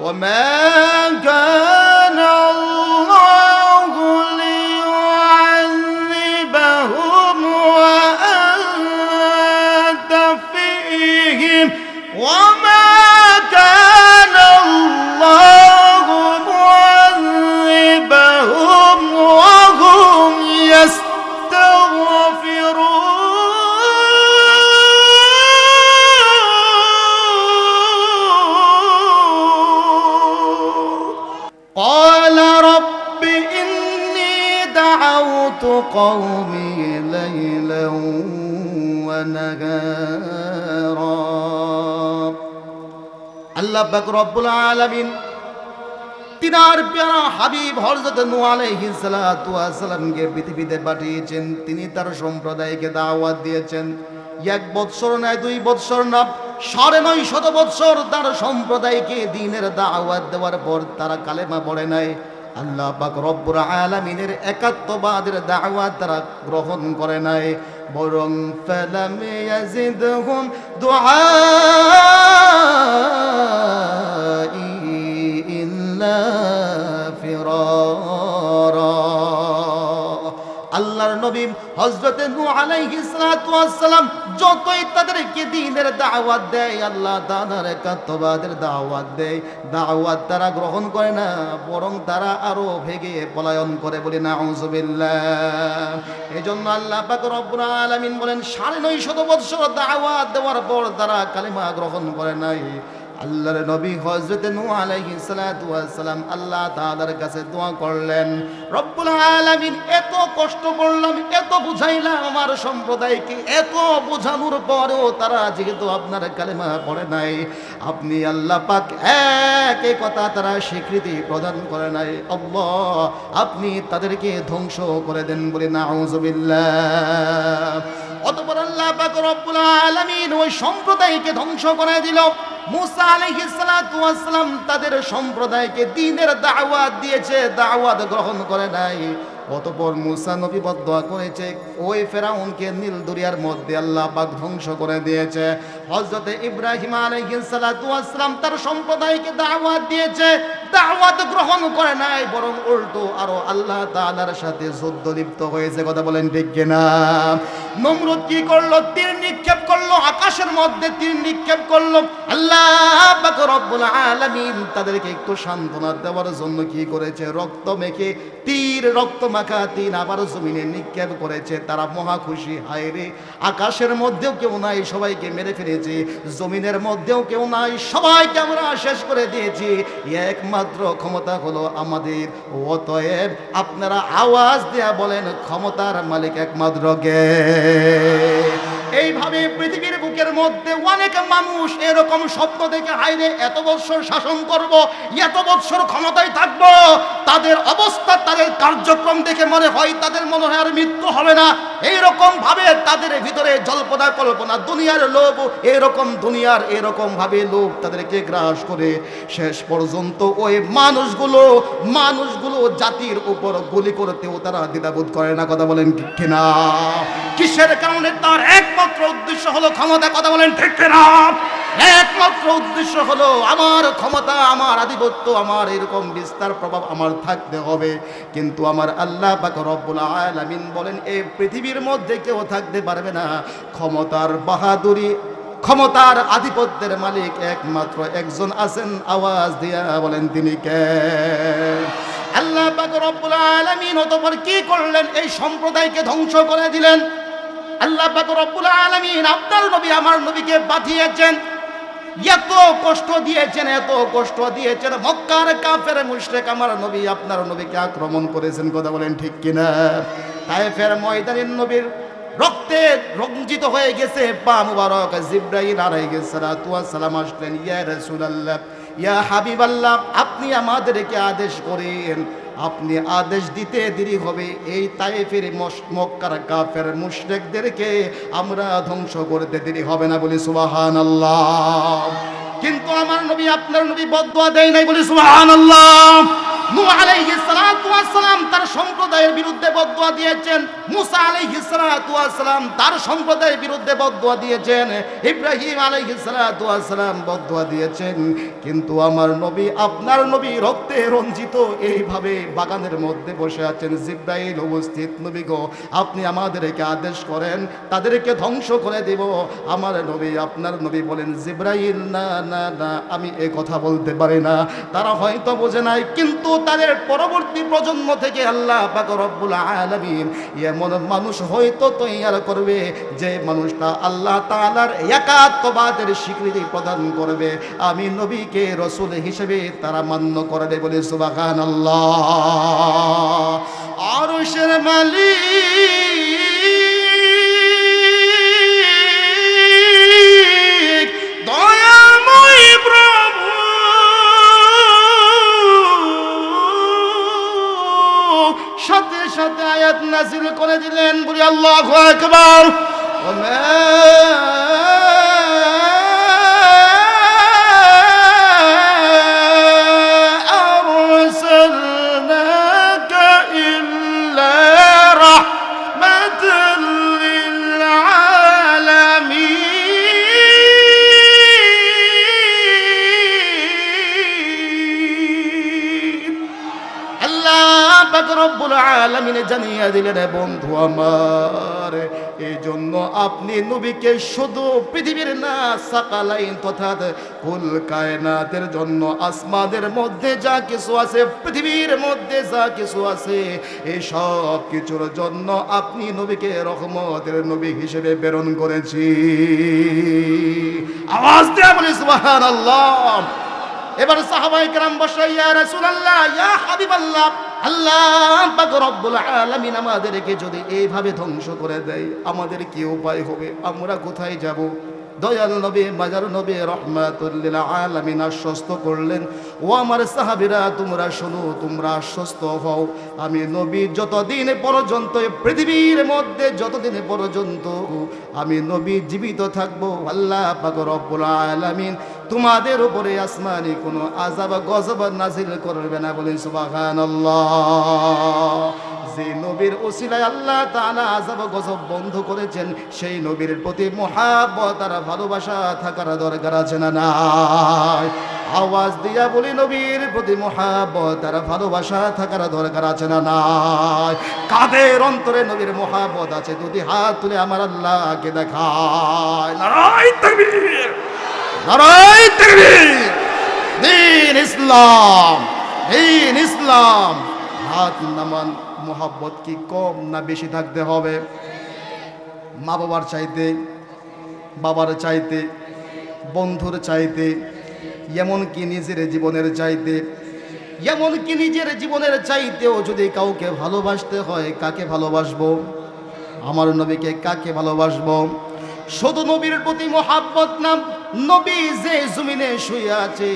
我们跟 প্যারা হাবিব পৃথিবীতে পাঠিয়েছেন। তিনি তার সম্প্রদায়কে দাওয়াত দিয়েছেন। এক বৎসর নয়, দুই বৎসর না, সাড়ে নয় শত বৎসর তার সম্প্রদায়কে দিনের দাওয়াত দেওয়ার পর তারা কালেমা পড়ে নাই। আল্লাহ পাক রব্বুর আলামিনের একাত্মবাদের দাওয়াত তারা গ্রহণ করে নাই। বরং ফালাম ইয়াজিদহুম দুআ ইল্লা ফিরারা নবী ওয়াস সালাম যতই তাদেরকে দ্বীনের দাওয়াত দেয়, আল্লাহ তাআলার একাত্মবাদের দাওয়াত দেয়। দাওয়াত তারা গ্রহণ করে না, বরং তারা আরও ভেগে পলায়ন করে বলে নাউজুবিল্লাহ। এজন্য আল্লাহ পাক রব্বুল আলামিন বলেন, সাড়ে নয় শত বৎসর দাওয়াত দেওয়ার পর তারা কালিমা গ্রহণ করে নাই। আল্লাহর নবী হযরত নূহ আলাইহিস সালাতু ওয়াস সালাম আল্লাহ তাআলার কাছে দোয়া করলেন, রব্বুল আলামিন, এত কষ্ট করলাম, এত বুঝাইলাম আমার সম্প্রদায়কে, এত বোঝানোর পরেও তারা যেহেতু আপনার কালেমা পড়ে নাই, আপনি আল্লাহ পাক এক কথা তারা স্বীকৃতি প্রদান করে নাই। আল্লাহ, আপনি তাদেরকে ধ্বংস করে দেন বলে নাউজুবিল্লাহ। অতপর আল্লাহ পাক রব্বুল আলামিন ওই সম্প্রদায়কে ধ্বংস করে দিল। মুসা ওয়াস তাদের সম্প্রদায়কে দ্বীনের দাওয়াত দিয়েছে, দাওয়াত গ্রহণ করে নাই। অতপর মুসা নবী বদয়া করেছে, ওই ফেরাউনকে নীল দরিয়ার মধ্যে আল্লাহ পাক ধ্বংস করে দিয়েছে। হযরতে ইব্রাহিম ওয়াস তার সম্প্রদায়কে দাওয়াত দিয়েছে দাওয়াত গ্রহণ করে নাই, বরং উল্টো আরও আল্লাহ তাআলার সাথে যুদ্ধ লিপ্ত হয়েছে, কথা বলেন ঠিক কিনা? নমরুদ কি করল? তীর নিক্ষেপ করল, আকাশের মধ্যে তীর নিক্ষেপ করল। আল্লাহ পাক রব্বুল আলামিন তাদেরকে একটু সান্ত্বনা দেওয়ার জন্য কি করেছে? রক্ত মেখে তীর, রক্ত মাখা তীর আবার জমিনে নিক্ষেপ করেছে। তারা মহা খুশি, হায় রে! আকাশের মধ্যেও কেউ নাই, সবাইকে মেরে ফেলেছে। জমিনের মধ্যেও কেউ নাই, সবাইকে আমরা শেষ করে দিয়েছি। একমাত্র ক্ষমতা হলো আমাদের। অতএব আপনারা আওয়াজ দেয়া বলেন ক্ষমতার মালিক একমাত্র গে এইভাবে পৃথিবীর বুকের মধ্যে অনেক মানুষ এরকম স্বপ্ন দেখে হাইরে এত বছর শাসন করব, এত বছর ক্ষমতায় থাকব, তাদের অবস্থা, তাদের কার্যক্রম দেখে মনে হয় তাদের মনে হয় আর মৃত্যু হবে না। এইরকম ভাবে তাদের ভিতরে জল্পনা, কল্পনা, দুনিয়ার লোভ, এরকম দুনিয়ার এরকম ভাবে লোভ তাদেরকে গ্রাস করে শেষ পর্যন্ত ওই মানুষগুলো মানুষগুলো জাতির উপর গুলি করতেও তারা দ্বিধাবোধ করে না। কথা বলেন কিনা? কিসের কারণে তার একমাত্র উদ্দেশ্য হলো ক্ষমতা, কথা বলেন ঠিক কিনা? একমাত্র উদ্দেশ্য হলো আমার ক্ষমতা, আমার আধিপত্য, আমার এরকম বিস্তার প্রভাব আমার থাকতে হবে। কিন্তু আমার আল্লাহ আলামিন বলেন এই পৃথিবীর মধ্যে কেউ থাকতে পারবে না। ক্ষমতার বাহাদুরি, ক্ষমতার আধিপত্যের মালিক একমাত্র একজন আছেন, আওয়াজ দিয়া বলেন তিনি কে? আল্লাহ রব্বুল আলামিন অতঃপর কি করলেন? এই সম্প্রদায়কে ধ্বংস করে দিলেন। আল্লাহ পাক রব্বুল আলামিন নবী, আমার নবীকে পাঠিয়েছেন। এত কষ্ট দিয়েছেন, এত কষ্ট দিয়েছেন। মক্কার কাফের মুশরিক আমার নবী, আপনার নবীকে আক্রমণ করেছেন, কথা বলেন ঠিক কিনা? তাইফের ময়দানের নবীর রক্তে রঞ্জিত হয়ে গেছে, পা মুবারক আলাইহিস সালাতু ওয়াস সালাম আসলেন, ইয়া রাসূলুল্লাহ, ইয়া হাবিবাল্লাহ, আপনি আমাদেরকে আদেশ করেন আপনি আদেশ দিতে দেরি হবে। এই তাইফের মক্কার কাফের মুশরেকদেরকে আমরা ধ্বংস করতে দেরি হবে না বলি সুবহানাল্লাহ। কিন্তু আমার নবী, আপনার নবী বদয়া দেয় নাই বলি সুবহানাল্লাহ। নূহ তার সম্প্রদায়ের বিরুদ্ধে দিয়েছেন। মুসা তার সম্প্রদায়ের বিরুদ্ধে দিয়েছেন। ইব্রাহিম দিয়েছেন। কিন্তু আমার নবী, আপনার নবী রক্তে রঞ্জিত এইভাবে বাগানের মধ্যে বসে আছেন। জিব্রাইল উপস্থিত, নবী গো, আপনি আমাদেরকে আদেশ করেন, তাদেরকে ধ্বংস করে দেব। আমার নবী, আপনার নবী বলেন, জিব্রাইল, না না না, আমি এ কথা বলতে পারি না। তারা হয়তো বোঝে নাই, কিন্তু তাদের পরবর্তী প্রজন্ম থেকে আল্লাহ পাক রব্বুল এমন মানুষ হয়তো তৈয়ার করবে যে মানুষটা আল্লাহ তালার একাত্মবাদের স্বীকৃতি প্রদান করবে। আমি নবীকে রসুল হিসেবে তারা মান্য করবে বলে সুবাহান আল্লাহ আরশের মালিক সাথে আয়াত নাজিল করে দিলেন বলি আল্লাহ আকবার। আলমিনে জানিয়ে দিলেন বন্ধু আমার এই জন্য আপনি নবীকে শুধু পৃথিবীর না, সাকালাইন তথা কুল কায়নাতের জন্য আসমাদের মধ্যে যা কিছু আছে, পৃথিবীর মধ্যে যা কিছু আছে, এই সব কিছুর জন্য আপনি নবীকে রহমতের নবী হিসেবে প্রেরণ করেছি। আওয়াজ দেওয়া বলি, সুবহানাল্লাহ। এবার সাহাবায়ে কেরাম বসাইয়া রাসূলুল্লাহ, ইয়া হাবিবাল্লাহ। আল্লাহ পাক রব্বুল আলামিন আমাদেরকে যদি এইভাবে ধ্বংস করে দেয়, আমাদের কি উপায় হবে? আমরা কোথায় যাব? দয়াল নবী বাজার নবী রহমাতুল্লিল আলামিন আশ্বস্ত করলেন, ও আমার সাহাবীরা, তোমরা শোনো, তোমরা আশ্বস্ত হও। আমি নবী যতদিন পর্যন্ত, পৃথিবীর মধ্যে যতদিন পর্যন্ত, আমি নবী জীবিত থাকব, আল্লাহ পাক রব্বুল আলামিন তোমাদের উপরে আসমানি কোনো আজাব গজব নাজিল করবে না বলে যে নবীর ওসিলায় আল্লাহ তাআলা আজাব গজব বন্ধ করেছেন, সেই নবীর প্রতি মহাব্বত আর ভালোবাসা থাকার দরকার আছে না নাই? আওয়াজ দিয়া বলি নবীর প্রতি মহাব্বত আর ভালোবাসা থাকার দরকার আছে না নাই? কাদের অন্তরে নবীর মহাব্বত আছে? দুটি হাত তুলে আমার আল্লাহকে দেখায়। নারায় তাকবীর। নারায় দিন ইসলাম দিন ইসলাম। হাত নামান মোহাব্বত কি কম না বেশি থাকতে হবে? মা বাবার চাইতে বাবার চাইতে, বন্ধুর চাইতে, এমনকি নিজের জীবনের চাইতে, এমনকি নিজের জীবনের চাইতেও যদি কাউকে ভালোবাসতে হয়, কাকে ভালোবাসবো? আমার নবীকে কাকে ভালোবাসবো? শুধু নবীর প্রতি মহাব্বত নাম নবী যে জমিনে শুয়ে আছে,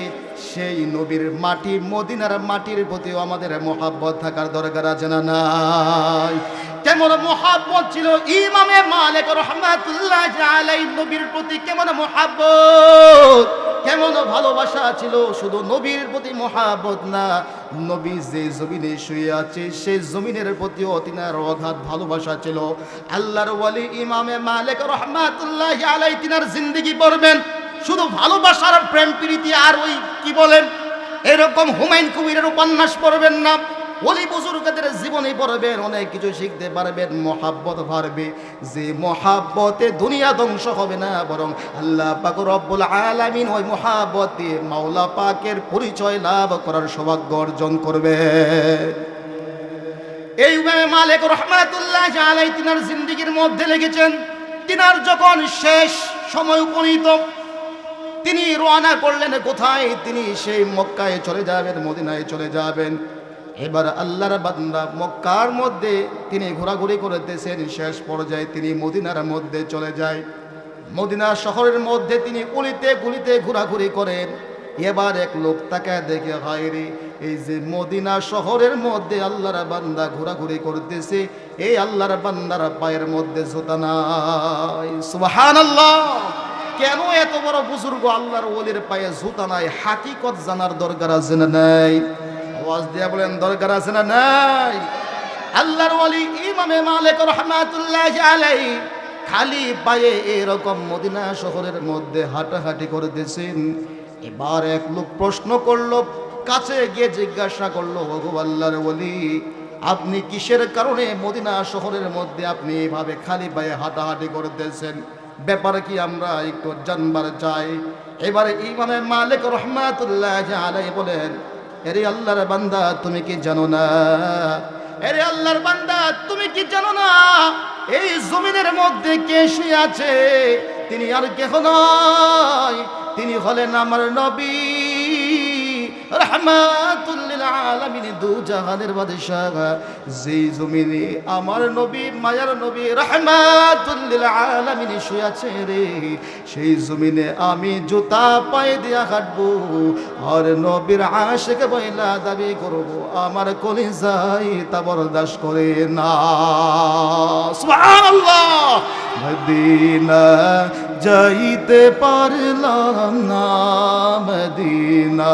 সেই নবীর মাটি, মদিনার মাটির প্রতিও আমাদের মহাব্বত থাকার দরকার আছে না নাই? কেমন মোহাব্বত ছিল? ইমামে মালিক রহমাতুল্লাহ আলাই নবীর প্রতি কেমন মহাব্বত? কেমন ভালোবাসা ছিল? শুধু নবীর প্রতি মহাবত না, নবী যে জমিনে শুয়ে আছে সে জমিনের প্রতিও তিনার অগাধ ভালোবাসা ছিল। আল্লাহর ওয়ালি ইমামে মালিক রহমাতুল্লাহ আলাই তিনার জিন্দিগি পড়বেন। শুধু ভালোবাসার প্রেম প্রীতি আর ওই কি বলেন? এরকম হুমায়ুন কবিরের উপন্যাস পড়বেন না। ওলি বুজুর্গদের জীবনে পড়বেন, অনেক কিছু শিখতে পারবেন, মহাব্বত পারবে যে মহাব্বতে দুনিয়া ধ্বংস হবে না, বরং আল্লাহ পাক রব্বুল আলামিন ওই মহাব্বতে মাওলা পাকের পরিচয় লাভ করার সৌভাগ্য অর্জন করবে। এই মালিক রহমাতুল্লাহ আলাই তিনার জিন্দিগির মধ্যে লেগেছেন তিনার যখন শেষ সময় উপনীত, তিনি রওনা করলেন কোথায়? তিনি সেই মক্কায় চলে যাবেন, মদিনায় চলে যাবেন। এবার আল্লাহর বান্দা মক্কার মধ্যে তিনি ঘোরাঘুরি করতেছেন শেষ পর্যায়ে তিনি মদিনার মধ্যে চলে যায়। মদিনা শহরের মধ্যে তিনি উলিতে গুলিতে ঘোরাঘুরি করেন। এবার এক লোক তাকে দেখে, হয় রে, এই যে মদিনা শহরের মধ্যে আল্লাহর বান্দা ঘোরাঘুরি করতেছে, এই আল্লাহর বান্দার পায়ের মধ্যে জুতা নাই। সুবহানাল্লাহ! কেন এত বড় বুজুর্গ আল্লাহর ওলির পায়ে জুতা নাই? হাকিকত জানার দরকার আছে না নাই? ওয়াজ দিয়া বলেন, দরকার আছে না নাই? আল্লাহর ওয়ালি ইমামে মালিক রহমাতুল্লাহ আলাইহি খালি পায়ে এরকম মদিনা শহরের মধ্যে হাঁটাহাঁটি করতেছেন। এবার এক লোক প্রশ্ন করল, কাছে গিয়ে জিজ্ঞাসা করল, ওগো আল্লাহর ওলি আপনি কিসের কারণে মদিনা শহরের মধ্যে আপনি এভাবে খালি পায়ে হাঁটাহাঁটি করতেছেন? ব্যাপারে কি আমরা একটু জানবার চাই? এবারে ইমামে মালিক রহমাতুল্লাহ আলাই বলেন এরে আল্লাহর বান্দা, তুমি কি জানো না? এরে আল্লাহর বান্দা, তুমি কি জানো না? এই জমিনের মধ্যে কে শুয়ে আছে? তিনি আর কেহ নয়। তিনি হলেন আমার নবী। রহমাতুল্লিল আলামিন দু জাহানের বাদশাহ। যেই জমিনে আমার নবী, মায়ার নবী রহমাতুল্লিল আলামিন শুয়ে আছে রে, সেই জমিনে আমি জুতা পায়ে দিয়া হাঁটবো আর নবীর আশেকে বইলা দাবি করব। আমার কলিজাই তা বরদাস্ত করে না। সুবহানাল্লাহ! মদিনা যাইতে পারলাম না, মদিনা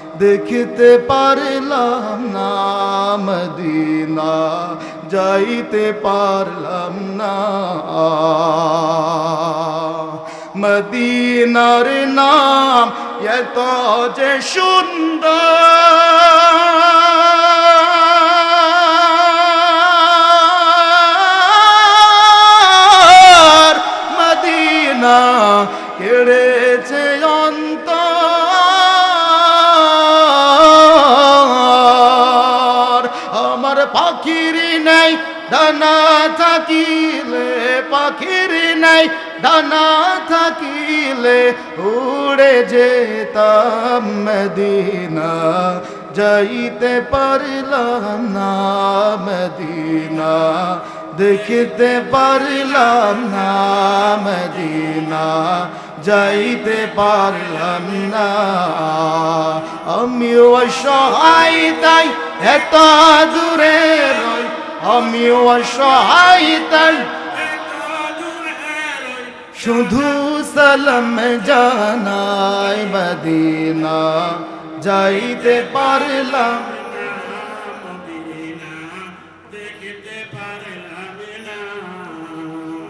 দেখতে পারলাম না মদিনা যাইতে পারলাম না। মদিনার নাম এত যে সুন্দর। মদিনা ডানা থাকিলে পাখির নেই ডানা থাকিলে উড়ে যেতাম মদিনা, যাইতে পারলাম না মদিনা, দেখতে পারলাম না মদিনা, যাইতে পারলাম না। আমি অসহায় তাই এত দূরে রই আমি অসহায় তাই। শুধু সালাম জানাই মদিনা, যাইতে পারলাম।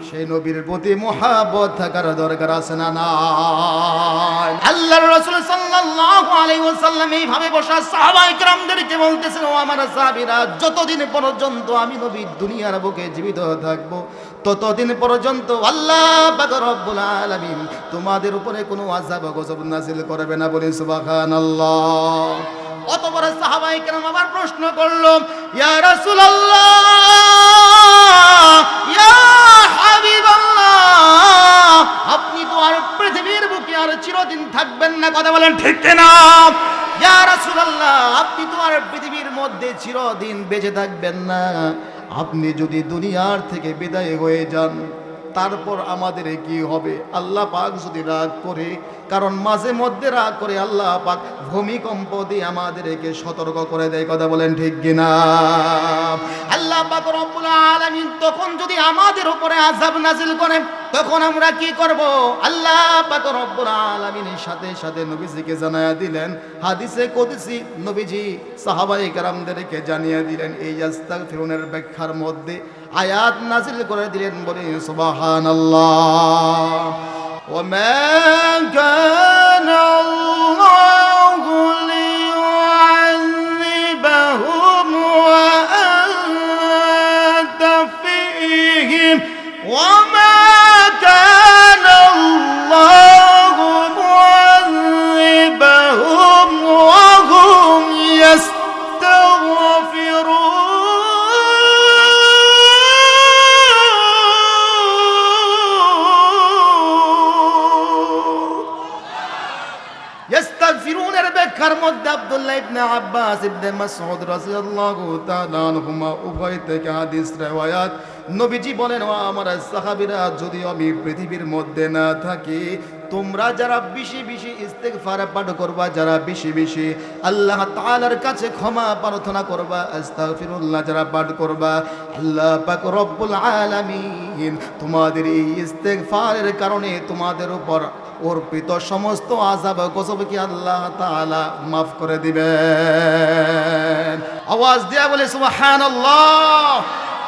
সেই নবীর প্রতি মহাবত থাকার দরকার আছে না রাসূল সাল্লাল্লাহু আলাইহি ওয়াসাল্লাম এইভাবে বসা সাহাবায়ে কিরামদেরকে বলতেছেন, ও আমার সাহাবীরা, যতদিন পর্যন্ত আমি নবী দুনিয়ার বুকে জীবিত থাকব, ততদিন পর্যন্ত আল্লাহ পাক রব্বুল আলামিন তোমাদের উপরে কোনো আযাব গজব নাযিল করবে না বলে সুবহানাল্লাহ। অতপর সাহাবায়ে কেরাম আবার প্রশ্ন করল, ইয়া রাসূলুল্লাহ, ইয়া আর চিরদিন থাকবেন না। কথা বলেন ঠিক না আপনি তো আর পৃথিবীর মধ্যে চিরদিন বেঁচে থাকবেন না। আপনি যদি দুনিয়ার থেকে বিদায় হয়ে যান, তারপর আমাদের কি হবে? আল্লাহ পাক যদি রাগ করে, কারণ মাঝে মধ্যে রাগ করে আল্লাহ পাক ভূমিকম্প দিয়ে আমাদেরকে সতর্ক করে দেয়। কথা বলেন ঠিক কিনা? পাক রব্বুল আলামিন তখন যদি আমাদের উপরে আযাব নাজিল করে তখন আমরা কি করব আল্লাহ পাক রব্বুল আলামিনের সাথে সাথে নবীজিকে জানায়া দিলেন হাদিসে কুদসি নবীজি সাহাবায়ে কেরামদেরকে জানিয়ে দিলেন এই আস্তাগফিরুনের ব্যাখ্যার মধ্যে আয়াত নাজিল করে দিলেন বলে সুবহানাল্লাহ وما كان الله ليعذبهم মধ্যে আব্দুল্লাহ ইবনে আব্বাস ইবনে মাসউদ রাদিয়াল্লাহু তাআলা আনহুমা, উভয় থেকে হাদিস রিওয়ায়াত। নবীজি বলেন, ও আমার সাহাবীরা, যদি আমি পৃথিবীর মধ্যে না থাকি তোমরা যারা বেশি বেশি ইস্তেগফার পাঠ করবা, যারা বেশি বেশি আল্লাহ তাআলার কাছে ক্ষমা প্রার্থনা করবা, আস্তাগফিরুল্লাহ যারা পাঠ করবা, আল্লাহ পাক রব্বুল আলামিন তোমাদের এই ইস্তেগফারের কারণে তোমাদের উপর অর্পিত সমস্ত আযাব গজব কি আল্লাহ তাআলা মাফ করে দিবেন। আওয়াজ দিয়া বলে, সুবহানাল্লাহ!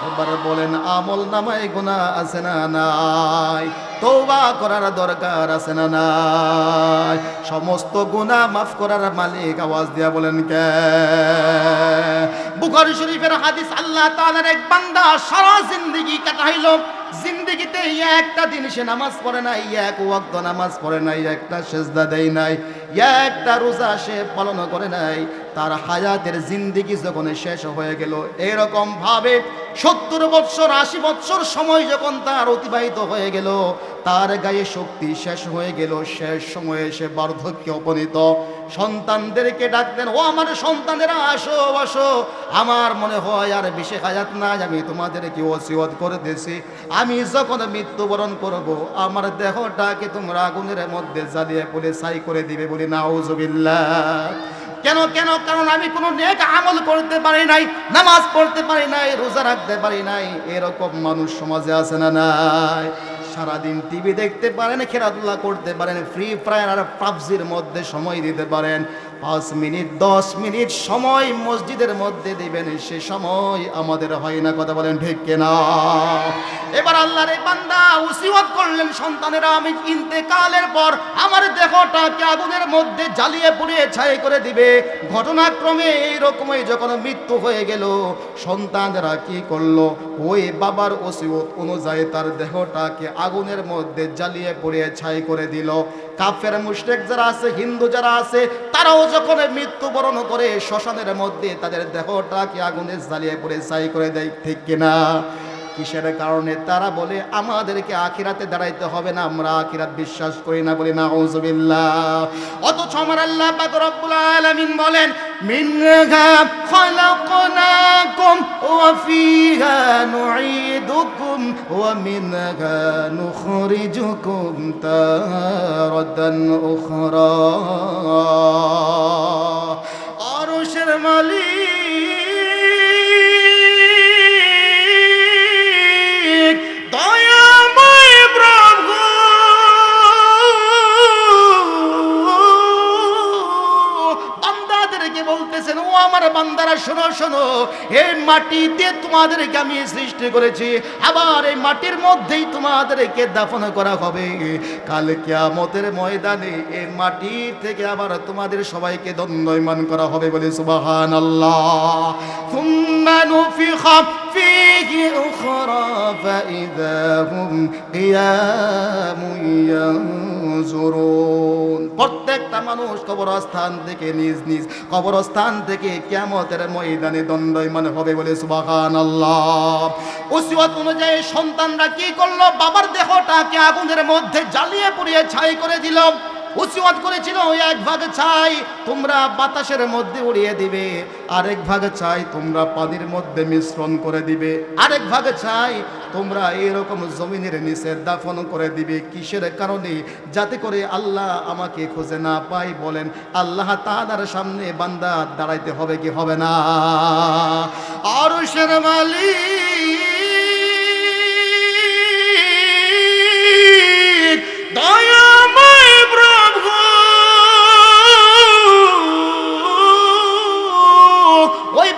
এবার বলেন, আমল নামায় গুনাহ আছে না নাই? তৌবা করার দরকার আছে না নাই? সমস্ত গুনাহ মাফ করার মালিক আওয়াজ দিয়া বলেন, কে? বুখারী শরীফের হাদিস আল্লাহ তাআলার এক বান্দা সারা জিন্দেগি কাটাইলো। জিন্দেগিতে একটা দিন সে নামাজ পড়ে নাই, এক ওয়াক্ত নামাজ পড়ে নাই, একটা সেজদা দেয় নাই, একটা রোজা সে পালন করে নাই। তার হায়াতের জিন্দেগি যখন শেষ হয়ে গেল এরকম ভাবে সত্তর বৎসর, আশি বৎসর সময় যখন তার অতিবাহিত হয়ে গেল, তার গায়ে শক্তি শেষ হয়ে গেল। শেষ সময়ে সে বার্ধক্যে উপনীত। সন্তানদেরকে ডাকতেন, ও আমার সন্তানেরা, আসো আসো আমার মনে হয় আর বিশেষ হায়াত নাই, আমি তোমাদেরকে ওসিয়ত করে দিয়েছি আমি যখন মৃত্যুবরণ করব, আমার দেহটাকে তোমরা আগুনের মধ্যে জ্বালিয়ে পড়ে ছাই করে দিবে বলে, নাউজুবিল্লাহ। কেন কেন? কারণ আমি কোনো নেক আমল করতে পারি নাই, নামাজ পড়তে পারি নাই, রোজা রাখতে পারি নাই। এরকম মানুষ সমাজে আছে না নাই? সারাদিন টিভি দেখতে পারেন, খেলাধুলা করতে পারেন, ফ্রি ফায়ার আর পাবজির মধ্যে সময় দিতে পারেন। পাঁচ মিনিট, দশ মিনিট সময় মসজিদের মধ্যে দিবেন, সে সময় আমাদের হয় না, কথা বলেন ঠিক কেনা? এবার আল্লাহর এই বান্দা উসিওয়াত করলেন, সন্তানেরা, আমি ইন্তেকালের পর আমার দেহটাকে আগুনের মধ্যে জ্বালিয়ে পুড়িয়ে ছাই করে দিবে। ঘটনাক্রমে এইরকমই যখন মৃত্যু হয়ে গেল, সন্তানেরা কি করল? ওই বাবার ওসিয়ত অনুযায়ী তার দেহটাকে আগুনের মধ্যে জ্বালিয়ে পুড়িয়ে ছাই করে দিল। কাফের মুশরেক যারা আছে, হিন্দু যারা আছে, তারাও যখন মৃত্যুবরণ করে শ্মশানের মধ্যে তাদের দেহটাকে আগুনে জ্বালিয়ে পড়ে ছাই করে দেয়, ঠিক কিনা? কিসের কারণে? তারা বলে, আমাদেরকে আখিরাতে দাঁড়াইতে হবে না, আমরা আখিরাত বিশ্বাস করি না বলি না ঔজবিল্লাহ অথচ আমার আল্লাহ বলেন মালিক আমার বান্দারা শোনো শোনো এই মাটিতে তোমাদেরকে আমি সৃষ্টি করেছি আবার এই মাটির মধ্যেই তোমাদেরকে দাফন করা হবে কাল কিয়ামতের ময়দানে এই মাটি থেকে আবার তোমাদের সবাইকে দণ্ডয়মান করা হবে বলে সুবাহান আল্লাহ ثم نفخ فيه أخرى فإذا هم قيام ينظرون প্রত্যেকটা মানুষ কবরস্থান থেকে নিজ নিজ কবরস্থান থেকে কেমতের ময়দানে দণ্ডয়মান হবে বলে সুবাহান আল্লাহ ওসিয়ত অনুযায়ী সন্তানরা কি করল? বাবার দেহটাকে আগুনের মধ্যে জ্বালিয়ে পুড়িয়ে ছাই করে দিল। উসিওয়াত করেছিল, ওই এক ভাগ চাই তোমরা বাতাসের মধ্যে উড়িয়ে দিবে, আরেক ভাগ চাই তোমরা পানির মধ্যে মিশ্রণ করে দিবে, আরেক ভাগ চাই তোমরা এরকম জমিনের নিচে দাফন করে দিবে, কিসের কারণে? যাতে করে আল্লাহ আমাকে খুঁজে না পাই বলেন, আল্লাহ তাআলার সামনে বান্দা দাঁড়াইতে হবে কি হবে না? আরশের মালিক দয়াময়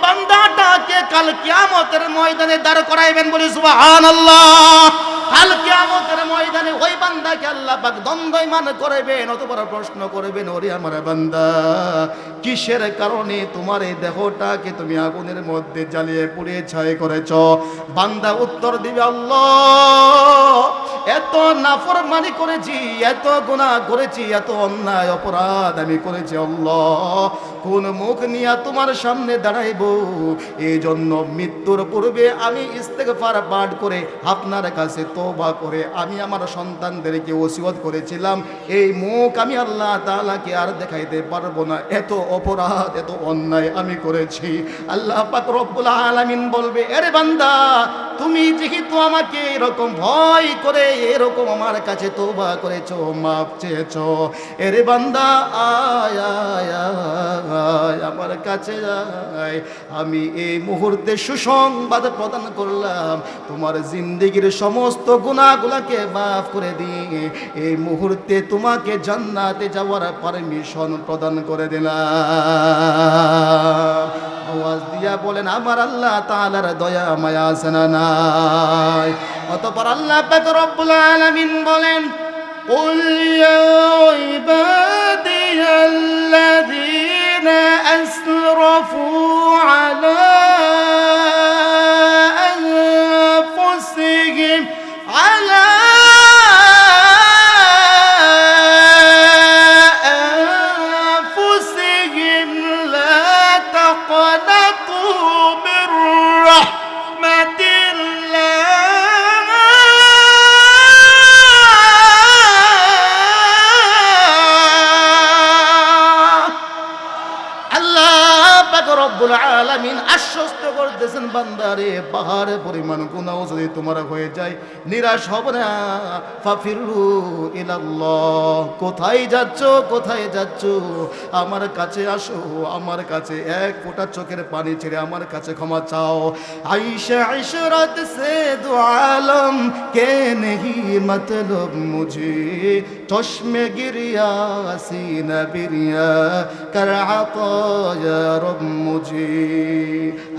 বান্দাটাকে কাল কিয়ামতের ময়দানে দাঁড় করাইবেন বলে সুবহানাল্লাহ। কাল কিয়ামতের ময়দানে ওই বান্দাকে আল্লাহ পাক দ্বন্দ্বয়মান করবেন অতবার প্রশ্ন করবেন, ওরে আমার বান্দা, কিসের কারণে তোমার এই দেহটাকে তুমি আগুনের মধ্যে জ্বালিয়ে পুড়িয়ে ছাই করেছ? বান্দা উত্তর দিবে, আল্লাহ, এত নাফরমানি করেছি, এত গুনাহ করেছি, এত অন্যায়, অপরাধ আমি করেছি, আল্লাহ, কোন মুখ নিয়ে তোমার সামনে দাঁড়াইব? এই জন্য মৃত্যুর পূর্বে আমি ইস্তেগফার পাঠ করে আপনার কাছে তোবা করে আমি আমার সন্তানদেরকে ওসিয়ত করেছিলাম। এই মুখ আমি আল্লাহ তালাকে আর দেখাইতে পারব না। এত অপরাধ, এত অন্যায় আমি করেছি। আল্লাহ পাক রব্বুল আলামিন বলবে, এরে বান্দা, তুমি যেহেতু আমাকে এরকম ভয় করে, এরকম আমার কাছে তোবা করেছ মাপ চেয়েছো। এরে বান্দা, আয় আয় আয়, আমার কাছে আয়। আমি এই মুহূর্তে সুসংবাদ প্রদান করলাম। তোমার জিন্দগির সমস্ত গুণাগুলাকে মাফ করে দিয়ে এই মুহূর্তে তোমাকে জান্নাতে যাওয়ার পারমিশন প্রদান করে দিলাম আওয়াজ দিয়া বলেন আমার আল্লাহ তাআলার দয়া মায়া আছে না নাই অতঃপর আল্লাহ পাক রব্বুল আলামিন বলেন قل يا عبادي الذين أسرفوا على আলামিন আশ্বস্ত করতেছেন বান্দারে পাহাড়ে পরিমাণ গুনাহ যদি তোমার হয়ে যায়, নিরাশ হবে না। ফাফিরু ইলাল্লাহ। কোথায় যাচ্ছ? কোথায় যাচ্ছ? আমার কাছে আসো, আমার কাছে এক ফোঁটা চোখের পানি ছেড়ে আমার কাছে ক্ষমা চাও। আইশা ইশরাত সে দু আলম, কে নেহি মতলব মুঝে? চশমে গিরিয়া, সিনা বিরিয়া কর ইয়া রব মুঝে।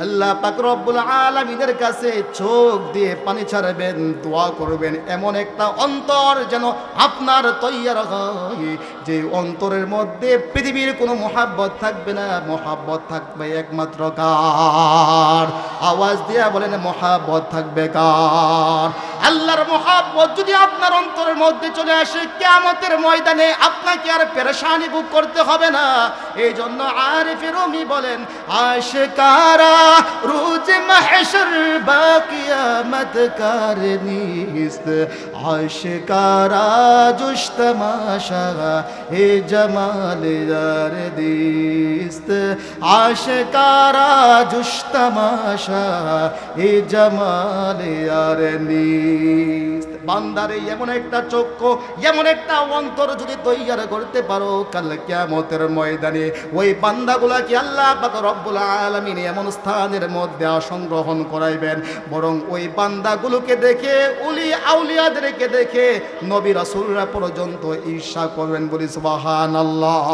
আল্লাহ পাক কাছে চোখ দিয়ে পানি ছাড়বেন, দোয়া করবেন। এমন একটা অন্তর যেন আপনার তৈয়ার হয়, যে অন্তরের মধ্যে পৃথিবীর কোনো মহাব্বত থাকবে না। মহাব্বত থাকবে একমাত্র কার? আওয়াজ দিয়া বলেন, মহাব্বত থাকবে কার? আল্লাহর মহাব্বত যদি আপনার অন্তরের মধ্যে চলে আসে কেমতের ময়দানে আপনাকে আর পেরেশানি বুক করতে হবে না। এই জন্য আরিফের রমি বলেন, আশকারা روز محشر باقی آمد کار نیست عاشقارا جوش تماشا اے جمال یار دیست عاشقارا جوش تماشا اے جمال یار نیست বান্দারে এমন একটা চক্ষু এমন একটা অন্তর پرو کل کیا موتر مویدنی وی ময়দানে گلا کی اللہ পাক رب العالمین یمون ستانر মধ্যে আসন গ্রহণ করাইবেন। বরং ওই বান্দাগুলোকে দেখে, উলি আউলিয়াদেরকে দেখে নবী রাসূলরা পর্যন্ত ঈর্ষা করবেন বলি সুবহানাল্লাহ।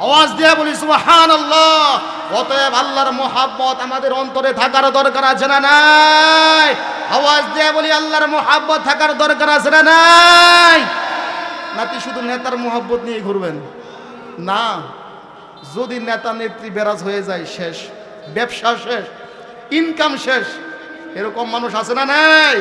আওয়াজ দিয়ে বলি সুবহানাল্লাহ। অতএব আল্লাহর মোহাব্বত আমাদের অন্তরে থাকার দরকার আছে না নাই? আওয়াজ দিয়ে বলি আল্লাহর মোহাব্বত থাকার দরকার আছে না নাই? নাতি শুধু নেতার মোহাব্বত নিয়ে ঘুরবেন। না, যদি নেতা নেত্রী বেরাজ হয়ে যায়, শেষ। ব্যবসা শেষ। ইনকাম শেষ। এরকম মানুষ আছে না নাই?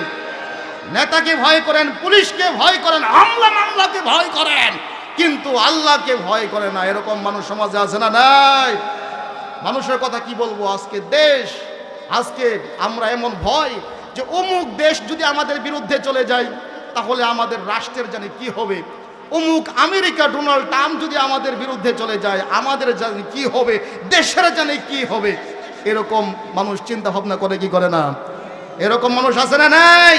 নেতাকে ভয় করেন, পুলিশকে ভয় করেন, হামলা মামলাকে ভয় করেন, কিন্তু আল্লাহকে ভয় করে না। এরকম মানুষ সমাজে আছে না নাই? মানুষের কথা কি বলব? আজকে দেশ, আজকে আমরা এমন ভয় যে অমুক দেশ যদি আমাদের বিরুদ্ধে চলে যায়, তাহলে আমাদের রাষ্ট্রের জানি কি হবে? অমুক আমেরিকা ডোনাল্ড ট্রাম্প যদি আমাদের বিরুদ্ধে চলে যায়, আমাদের জানি কি হবে? দেশের জানি কি হবে? এরকম মানুষ চিন্তা ভাবনা করে কি করে না? এরকম মানুষ আছে না নাই?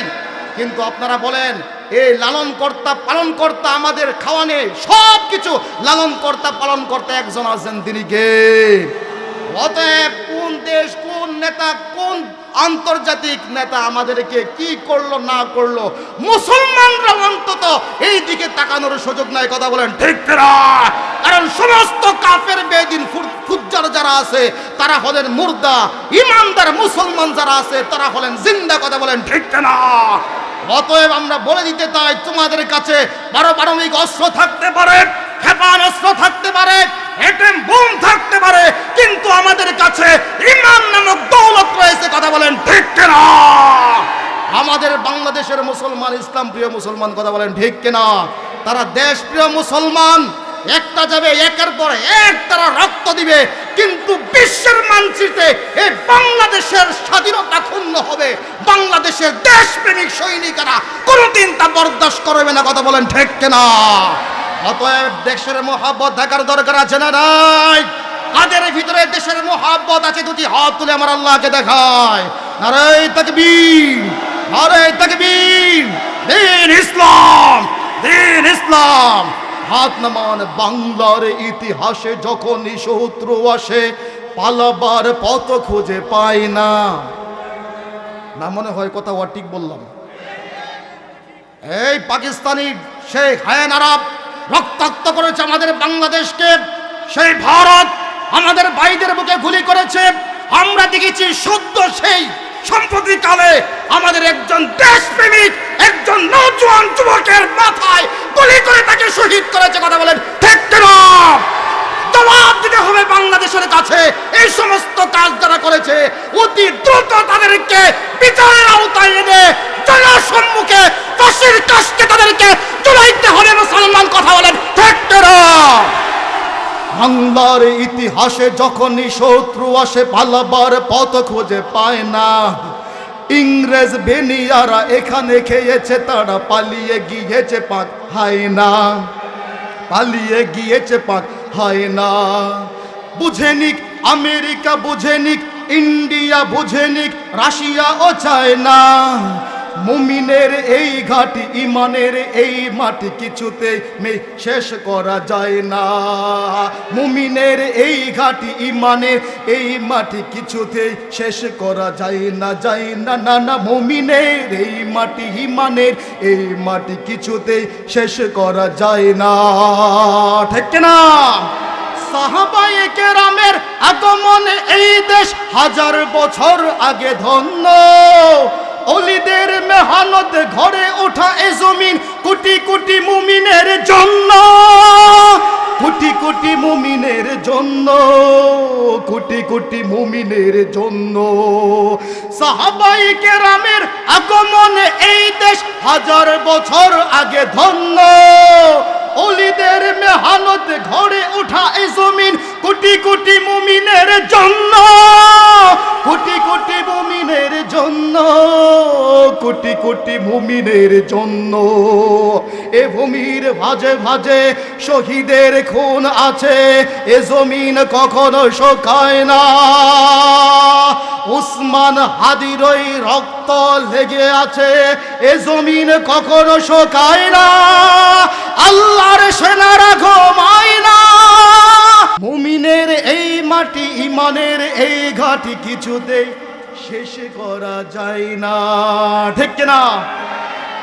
কিন্তু আপনারা বলেন, এই লালন কর্তা পালন কর্তা আমাদের খাওয়ানে সব কিছু লালন কর্তা পালন কর্তা একজন আছেন, তিনি কে? অতএব কোন দেশ নেতা, কোন আন্তর্জাতিক নেতা আমাদেরকে কি করল, না করল? মুসলমানরা অন্তত এই দিকে তাকানোর সুযোগ নাই, কথা বলেন ঠিক কারণ সমস্ত কাফের বেদিন ফুজ্জার যারা আছে, তারা হলেন মুর্দা। ইমানদার মুসলমান যারা আছে, তারা হলেন জিন্দা, কথা বলেন ঠিক না অতএব আমরা বলে দিতে চাই, তোমাদের কাছে পারমাণবিক অস্ত্র থাকতে পারে, ক্ষেপণাস্ত্র থাকতে পারে এটেম বুম থাকতে পারে, কিন্তু আমাদের কাছে ইমান বলেন, ঠিক না আমাদের বাংলাদেশের মুসলমান, ইসলাম প্রিয় মুসলমান কথা বলেন, ঠিক কেনা? তারা দেশ প্রিয় মুসলমান, একটা যাবে, একের পর এক তারা রক্ত দিবে, কিন্তু বিশ্বের মানচিত্রে এই বাংলাদেশের স্বাধীনতা ক্ষুণ্ণ হবে। বাংলাদেশের দেশপ্রেমিক সৈনিকেরা কোনোদিন তা বরদাস্ত করবে না, কথা বলেন, ঠিক কিনা? অতএব দেশের মোহাব্বত থাকার দরকার আছে না নাই? কাদের ভিতরে দেশের মোহাব্বত আছে, দুটি হাত তুলে আমার আল্লাহকে দেখায়। আরে তাকবীর আরে তাকবীর। দিন ইসলাম দিন ইসলাম। হাত নামান বাংলার ইতিহাসে যখনই শত্রু আসে, পালাবার পথ খুঁজে পায় না। না মনে হয় কথা ঠিক বললাম? এই পাকিস্তানি সেই হায়ান আরব রক্তাক্ত করেছে আমাদের বাংলাদেশকে। সেই ভারত আমাদের ভাইদের বুকে গুলি করেছে আমরা দেখেছি শুদ্ধ সেই সম্প্রতিকালে আমাদের একজন দেশপ্রেমিক, একজন নৌজওয়ান যুবকের মাথায় গুলি করে তাকে শহীদ করেছে কথা বলেন, ঠিক? জবাব দিতে হবে বাংলাদেশের কাছে এই সমস্ত কাজ যারা করেছে, অতি দ্রুত তাদেরকে বিচারের আওতায় এনে জনসম্মুখে ফাঁসির কাজকে তাদেরকে চলাইতে হবে মুসলমান কথা বলেন, ঠিক? বাংলার ইতিহাসে যখনই শত্রু আসে, পালাবার পথ খুঁজে পায় না। ইংরেজ বেনিয়ারা এখানে খেয়েছে, তারা পালিয়ে গিয়েছে, পাক হায় না। পালিয়ে গিয়েছে, পাক হয় না। বুঝেনিক আমেরিকা বুঝেনিক ইন্ডিয়া বুঝেনিক রাশিয়া ও চায়না। মুমিনের এই ঘাটি ইমানের এই মাটি কিছুতে শেষ করা যায় না। মুমিনের এই ঘাটি ইমানের এই মাটি কিছুতে শেষ করা যায় না যায় না না না। মুমিনের এই মাটি ইমানের এই মাটি কিছুতে শেষ করা যায় না। ঠিক না কেরামের আগমনে এই দেশ হাজার বছর আগে ধন্য। অলিদের মেহানত ঘরে ওঠা এ জমিন কোটি কোটি মুমিনের জন্য। কোটি কোটি মুমিনের জন্য, কোটি কোটি মুমিনের জন্য। সাহাবাই কেরামের আগমনে এই দেশ হাজার বছর আগে ধন্য। অলিদের মেহানত ঘরে ওঠা এ জমিন কোটি কোটি মুমিনের জন্য, কোটি কোটি মুমিনের জন্য, কোটি কোটি মুমিনের জন্য। এ ভূমির ভাজে ভাজে শহীদের খুন আছে, এ জমিন কখনো শোকায় না। উসমান হাদির ওই রক্ত লেগে আছে, এ জমিন কখনো শোকায় না। আল্লাহর সেনারা ঘুমায় না। মুমিনের এই মাটি ইমানের এই ঘাটি কিছুতে শেষ করা যায় না। ঠিক না